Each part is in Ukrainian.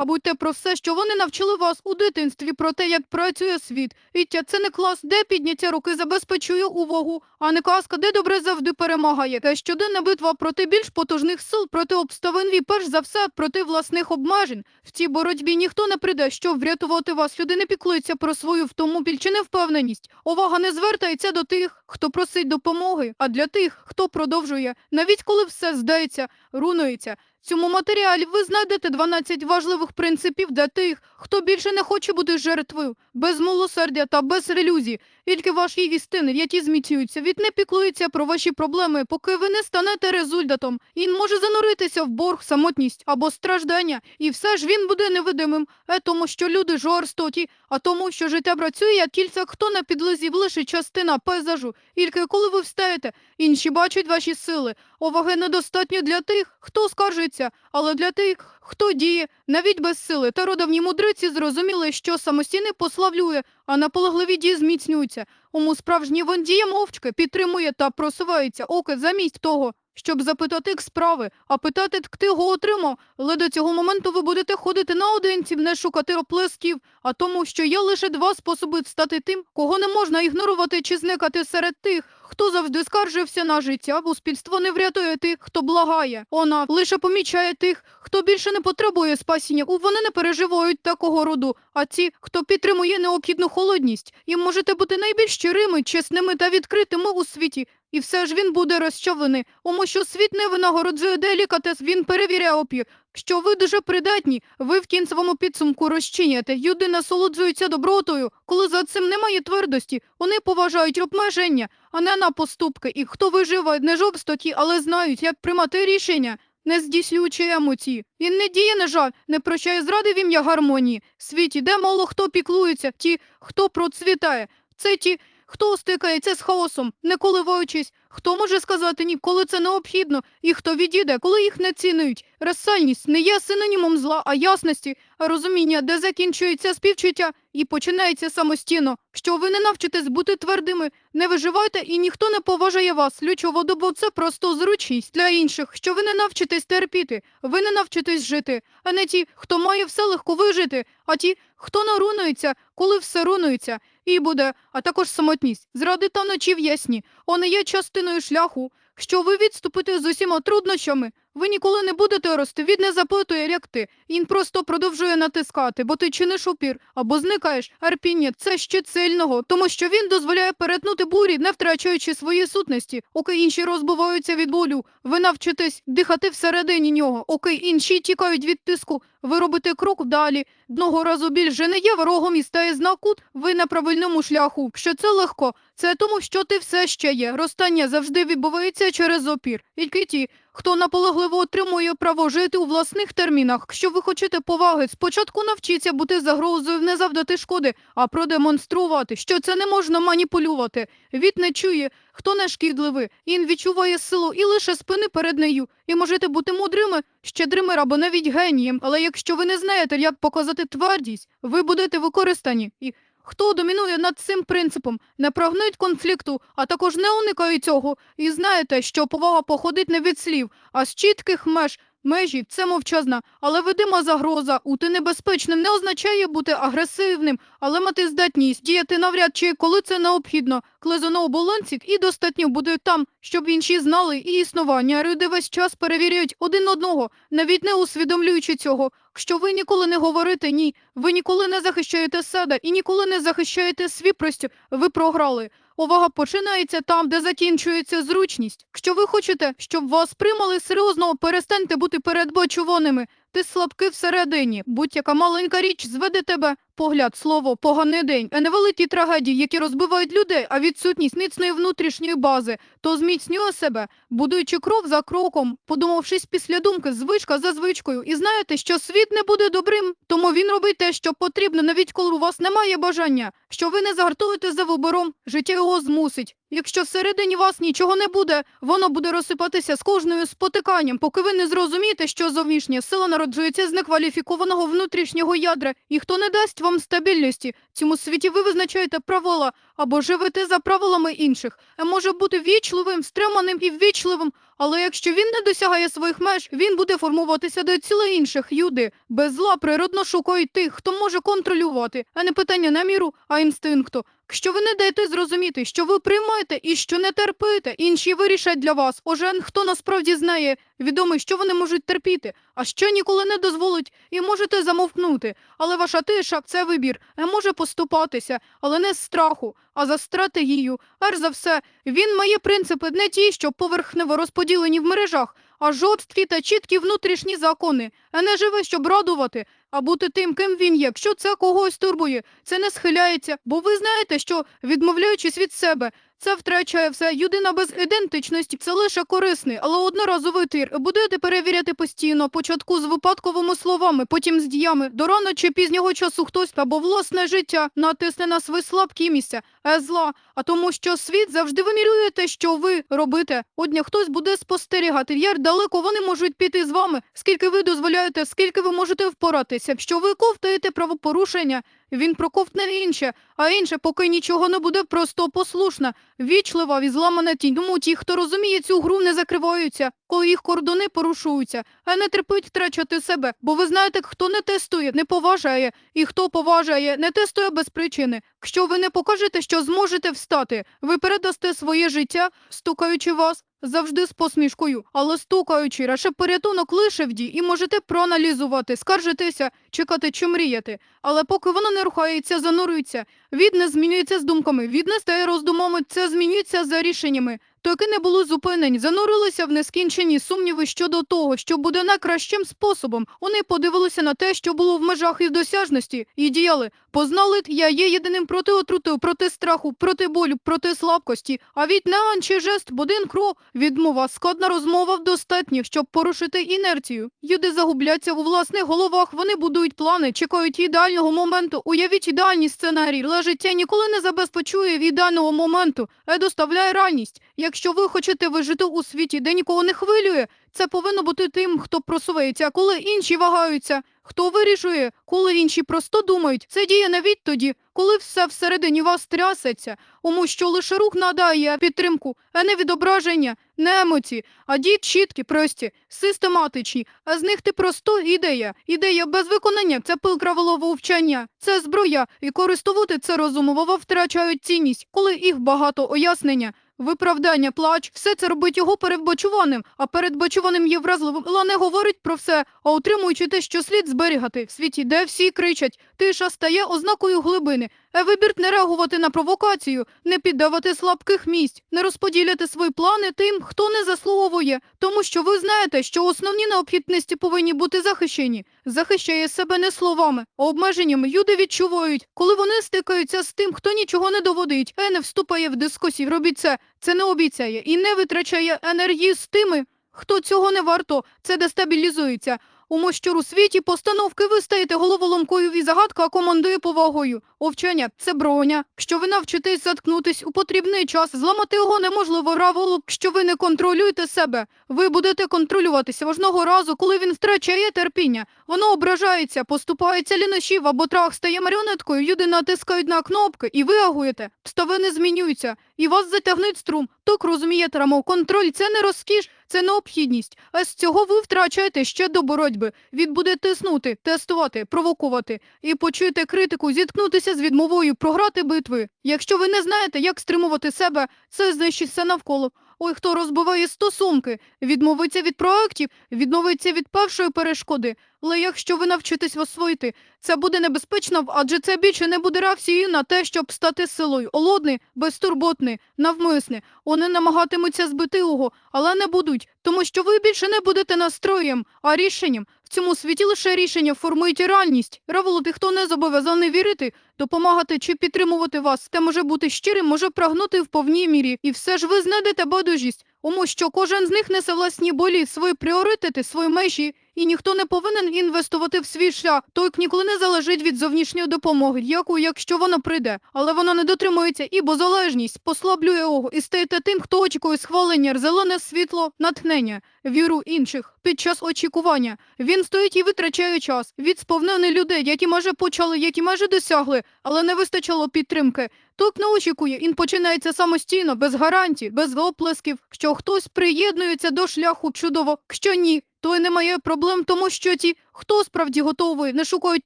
Забудьте про все, що вони навчили вас у дитинстві, про те, як працює світ. Віття, це не клас, де підняття руки забезпечує увагу, а не казка, де добре завжди перемагає. Та щоденна битва проти більш потужних сил, проти обставин і перш за все проти власних обмежень. В цій боротьбі ніхто не прийде, щоб врятувати вас. Люди не піклуються про свою втому біль чи невпевненість. Увага не звертається до тих, хто просить допомоги, а для тих, хто продовжує, навіть коли все здається, рунується. Цьому матеріалі ви знайдете 12 важливих принципів для тих, хто більше не хоче бути жертвою, без милосердя та без ілюзій. Тільки ваші істини, які зміцнюються, від не піклується про ваші проблеми, поки ви не станете результатом. Він може зануритися в борг, самотність або страждання, і все ж він буде невидимим, е тому, що люди жорстокі, а тому, що життя працює як кільця, хто на підлозі лише частина пейзажу. Тільки коли ви встаєте, інші бачать ваші сили. Уваги недостатньо для тих, хто скаржиться, але для тих, хто діє, навіть без сили. Та родовні мудриці зрозуміли, що самостійний пославлює, а наполегливі дії зміцнюються. Уму справжній він діє мовчки, підтримує та просувається оке замість того, щоб запитати к справи, а питати, хто його отримав. Але до цього моменту ви будете ходити наодинці, не шукати оплесків, а тому, що є лише два способи стати тим, кого не можна ігнорувати чи зникати серед тих, хто завжди скаржився на життя. Суспільство не врятує тих, хто благає. Вона лише помічає тих, хто більше не потребує спасіння. Вони не переживають такого роду. А ті, хто підтримує необхідну холодність, і можете бути найбільш щирими, чесними та відкритими у світі. І все ж він буде розчавлений, тому що світ не винагороджує делікатес, він перевіряє опір. Що ви дуже придатні, ви в кінцевому підсумку розчиняєте. Люди насолоджуються добротою, коли за цим немає твердості. Вони поважають обмеження, а не на поступки. І хто виживає не жорстокі, але знають, як приймати рішення, не здійснюючи емоції. Він не діє, на жаль, не прощає зради в ім'я гармонії. Світі, де мало хто піклується, ті, хто процвітає. Це ті, хто стикається з хаосом, не коливаючись, хто може сказати ні, коли це необхідно, і хто відійде, коли їх не цінують. Розсальність не є синонімом зла, а ясності, а розуміння, де закінчується співчуття і починається самостійно. Що ви не навчитесь бути твердими, не виживайте і ніхто не поважає вас. Лючово добу це просто зручність для інших, що ви не навчитесь терпіти, ви не навчитесь жити, а не ті, хто має все легко вижити, а ті, хто нарунується, коли все рунується, і буде, а також самотність. Зради та ночі в ясні. Вони є частиною шляху, що ви відступите з усіма труднощами. Ви ніколи не будете рости, він не запитує, як ти. Він просто продовжує натискати, бо ти чиниш опір або зникаєш. Арпіння це щит сильного, тому що він дозволяє перетнути бурі, не втрачаючи свої сутності. Окей, інші розбиваються від болю. Ви навчитесь дихати всередині нього. Окей, інші тікають від тиску. Ви робите крок далі. Одного разу більше не є ворогом і стає знакут. Ви на правильному шляху. Що це легко? Це тому, що ти все ще є. Ростання завжди відбувається через опір. Тільки ті, хто наполегливо отримує право жити у власних термінах. Якщо ви хочете поваги, спочатку навчіться бути загрозою, не завдати шкоди, а продемонструвати, що це не можна маніпулювати. Від не чує, хто не шкідливий, він відчуває силу і лише спини перед нею. І можете бути мудрими, щедрими або навіть генієм. Але якщо ви не знаєте, як показати твердість, ви будете використані. І Хто домінує над цим принципом, не прагнуть конфлікту, а також не уникають цього. І знаєте, що повага походить не від слів, а з чітких меж. Межі це мовчазна, але видима загроза. Бути небезпечним не означає бути агресивним, але мати здатність діяти навряд чи коли це необхідно. Клезоно оболонців і достатньо буде там, щоб інші знали і існування. Люди весь час перевіряють один одного, навіть не усвідомлюючи цього. Що ви ніколи не говорите ні, ви ніколи не захищаєте себе і ніколи не захищаєте свій простір. Ви програли. Увага починається там, де закінчується зручність. Якщо ви хочете, щоб вас приймали серйозно, перестаньте бути передбачуваними. Ти слабкий всередині. Будь-яка маленька річ зведе тебе. Погляд, слово, поганий день, а не великі трагедії, які розбивають людей, а відсутність міцної внутрішньої бази, то зміцнює себе, будуючи крок за кроком, подумавшись після думки, звичка за звичкою, і знаєте, що світ не буде добрим, тому він робить те, що потрібно, навіть коли у вас немає бажання, що ви не загартуєте за вибором, життя його змусить. Якщо всередині вас нічого не буде, воно буде розсипатися з кожною спотиканням, поки ви не зрозумієте, що зовнішня сила народжується з некваліфікованого внутрішнього ядра, і хто не дасть вам вам стабільності. Цьому світі ви визначаєте правила або живете за правилами інших. Е, Може бути вічливим, стриманим і ввічливим, але якщо він не досягає своїх меж, він буде формуватися до ціле інших. Юди без зла природно шукають тих, хто може контролювати, а не питання наміру, а інстинкту. Якщо ви не даєте зрозуміти, що ви приймаєте і що не терпите, інші вирішать для вас. Ожен, хто насправді знає, відомий, що вони можуть терпіти, а що ніколи не дозволить, і можете замовкнути. Але ваша тиша це вибір, е, може поступатися, але не з страху, а за стратегією. Перш за все, він має принципи не ті, що поверхнево розподілені в мережах, а жорсткі та чіткі внутрішні закони. А не живе, щоб радувати, а бути тим, ким він є. Якщо це когось турбує, це не схиляється, бо ви знаєте, що відмовляючись від себе, це втрачає все. Людина без ідентичності це лише корисний, але одноразовий тир. Будете перевіряти постійно, початку з випадковими словами, потім з діями. До рано чи пізнього часу хтось або власне життя натисне на свої слабкі місця, е зла, а тому, що світ завжди вимірює те, що ви робите. Одня хтось буде спостерігати. Як далеко вони можуть піти з вами, скільки ви дозволяєте, скільки ви можете впоратися. Якщо ви ковтаєте правопорушення, він проковтне інше, а інше, поки нічого не буде, просто послушна, вічлива і зламана тінь. Тому ті, хто розуміє цю гру, не закриваються, коли їх кордони порушуються, а не терпить втрачати себе. Бо ви знаєте, хто не тестує, не поважає, і хто поважає, не тестує без причини. Якщо ви не покажете, що зможете встати, ви передасте своє життя, стукаючи вас. Завжди з посмішкою, але стукаючи, Раше порятунок лише в дій, і можете проаналізувати, скаржитися, чекати чи мріяти. Але поки воно не рухається, занурюється, від не змінюється з думками, від не стає роздумами, це змінюється за рішеннями. Токи не було зупинень, занурилися в нескінчені сумніви щодо того, що буде найкращим способом. Вони подивилися на те, що було в межах в досяжності, і діяли. Познали, я є єдиним проти отрути, проти страху, проти болю, проти слабкості. А від неан жест, будин кров, відмова, складна розмова достатньо, щоб порушити інерцію. Люди загубляться у власних головах, вони будують плани, чекають ідеального моменту. Уявіть ідеальні сценарії, але життя ніколи не забезпечує в ідеального моменту, а доставляє реальність. Якщо ви хочете вижити у світі, де нікого не хвилює, це повинно бути тим, хто просувається, коли інші вагаються. Хто вирішує, коли інші просто думають, це діє навіть тоді, коли все всередині вас трясеться, тому що лише рух надає підтримку, а не відображення, не емоції, а дії чіткі, прості, систематичні, а з них ти просто ідея. Ідея без виконання це пил краволового вчення, це зброя, і користувати це розумово втрачають цінність, коли їх багато ояснення. Виправдання, плач, все це робить його передбачуваним, а передбачуваним є вразливим. Ла не говорить про все, а утримуючи те, що слід зберігати в світі, де всі кричать, тиша стає ознакою глибини. А вибір не реагувати на провокацію, не піддавати слабких місць, не розподіляти свої плани тим, хто не заслуговує, тому що ви знаєте, що основні необхідності повинні бути захищені. Захищає себе не словами, а обмеженнями. Люди відчувають, коли вони стикаються з тим, хто нічого не доводить, а не вступає в дискусії. Робіть це, це не обіцяє і не витрачає енергії з тими, хто цього не варто. Це дестабілізується. У мощуру світі постановки ви стаєте головоломкою загадка командує повагою. Овчання – це броня. Що ви навчитесь заткнутись у потрібний час, зламати його неможливо раволу, що ви не контролюєте себе. Ви будете контролюватися важного разу, коли він втрачає терпіння. Воно ображається, поступається лінощів або трах стає маріонеткою, люди натискають на кнопки, і ви агуєте. Ставини змінюються, і вас затягнуть струм. Ток розумієте, Рамо, контроль – це не розкіш, це необхідність. А з цього ви втрачаєте ще до боротьби. Він буде тиснути, тестувати, провокувати. І почуєте критику, зіткнутися з відмовою, програти битви. Якщо ви не знаєте, як стримувати себе, це знищиться навколо. Ой, хто розбиває стосунки, відмовиться від проєктів, відмовиться від першої перешкоди. Але якщо ви навчитесь освоїти, це буде небезпечно, адже це більше не буде реакцією на те, щоб стати силою. Олодний, безтурботний, навмисне. Вони намагатимуться збити його, але не будуть, тому що ви більше не будете настроєм, а рішенням. Цьому світі лише рішення формують реальність. Раволоти, хто не зобов'язаний вірити, допомагати чи підтримувати вас, те може бути щирим, може прагнути в повній мірі. І все ж ви знайдете байдужість, тому що кожен з них несе власні болі, свої пріоритети, свої межі І ніхто не повинен інвестувати в свій шлях. Той ніколи не залежить від зовнішньої допомоги, яку, якщо вона прийде, але вона не дотримується, і бо залежність послаблює його і стаєте тим, хто очікує схвалення, зелене світло, натхнення, віру інших під час очікування. Він стоїть і витрачає час від сповнених людей, які майже почали, які майже досягли, але не вистачало підтримки. Ток не очікує, він починається самостійно, без гарантій, без оплесків, що хтось приєднується до шляху чудово, що ні. То й немає проблем, тому що ті, хто справді готовий, не шукають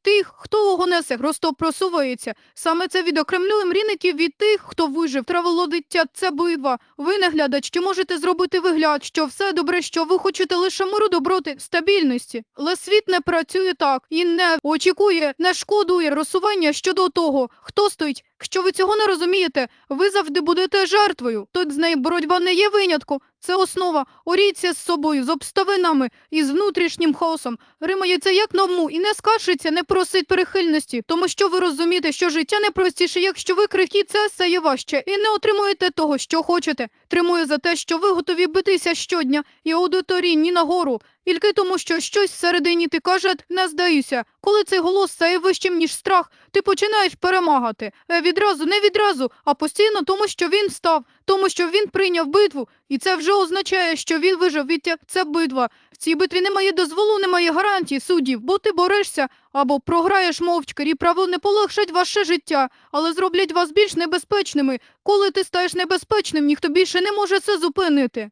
тих, хто його несе, просто просувається. Саме це відокремлює мрійників від тих, хто вижив. Траволодиття – це битва. Ви, не глядач, чи можете зробити вигляд, що все добре, що ви хочете лише миру, доброти, стабільності. Але світ не працює так і не очікує, не шкодує розсування щодо того, хто стоїть. Якщо ви цього не розумієте, ви завжди будете жертвою. Тут з нею боротьба не є винятком. Це основа. Оріться з собою, з обставинами і з внутрішнім хаосом. Римається як новому і не скаржиться, не просить перехильності, тому що ви розумієте, що життя найпростіше, якщо ви крихкі, це стає важче, і не отримуєте того, що хочете. Тримую за те, що ви готові битися щодня і аудиторії ні нагору. Тільки тому, що щось всередині ти каже, не здаюся. Коли цей голос стає вищим, ніж страх, ти починаєш перемагати. Е, Відразу, не відразу, а постійно тому, що він став, тому що він прийняв битву. І це вже означає, що він вижив відтяг. Це битва. Цій битві немає дозволу, немає гарантій суддів, бо ти борешся або програєш мовчки, і право не полегшать ваше життя, але зроблять вас більш небезпечними. Коли ти стаєш небезпечним, ніхто більше не може це зупинити.